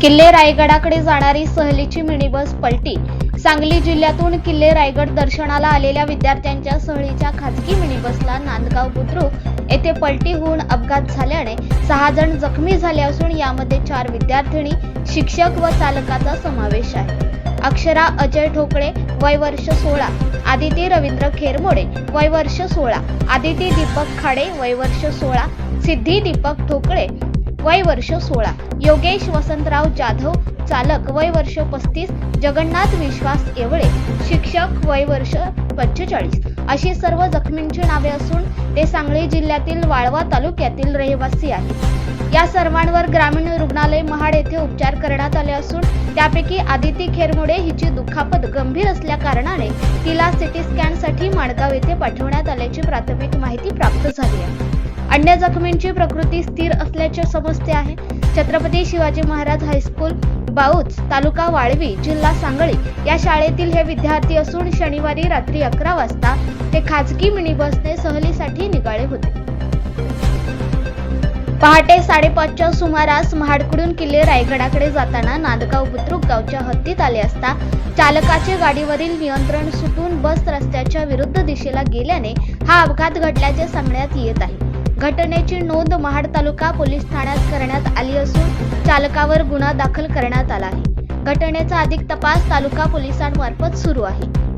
किल्ले रायगडाकडे जाणारी सहलीची मिनी बस पलटी. सांगली जिल्ह्यातून किल्ले रायगड दर्शनाला आलेल्या विद्यार्थ्यांच्या सहलीच्या खाजगी मिनी बसला नांदगाव बुद्रुक येथे पलटी होऊन अपघात झाल्याने सहा जण जखमी झाले असून यामध्ये चार विद्यार्थिनी शिक्षक व चालकाचा समावेश आहे. अक्षरा अजय ठोकळे वय वर्ष सोळा आदिती रवींद्र खेरमोडे वय वर्ष सोळा आदिती दीपक खाडे वय वर्ष सोळा सिद्धी दीपक ठोकळे वय वर्ष सोळा. योगेश वसंतराव जाधव चालक वय वर्ष पस्तीस जगन्नाथ विश्वास येवळे शिक्षक वय वर्ष पंचेचाळीस. अशी सर्व जखमींची नावे असून ते सांगली जिल्ह्यातील वाळवा तालुक्यातील रहिवासी आहेत. या सर्वांवर ग्रामीण रुग्णालय महाड येथे उपचार करण्यात आले असून त्यापैकी आदिती खेरमुडे हिची दुखापत गंभीर असल्या कारणाने तिला सिटी स्कॅनसाठी माणगाव येथे पाठवण्यात आल्याची प्राथमिक माहिती प्राप्त झाली आहे. अन्य जखमींची प्रकृती स्थिर असल्याचे समजते आहे. छत्रपती शिवाजी महाराज हायस्कूल बाऊच तालुका वाळवी जिल्हा सांगली या शाळेतील हे विद्यार्थी असून शनिवारी रात्री अकरा वाजता ते खाजगी मिनी बसने सहलीसाठी निघाले होते. पहाटे साडेपाचच्या सुमारास महाडकडून किल्ले रायगडाकडे जाताना नांदगाव बुद्रुक गावच्या हद्दीत आले असता चालकाचे गाडीवरील नियंत्रण सुटून बस रस्त्याच्या विरुद्ध दिशेला गेल्याने हा अपघात घडल्याचे सांगण्यात येत आहे. घटनेची नोंद महाड तालुका पोलीस ठाण्यात करण्यात आली असून चालकावर गुन्हा दाखल करण्यात आला आहे. घटनेचा अधिक तपास तालुका पोलिसांमार्फत सुरू आहे.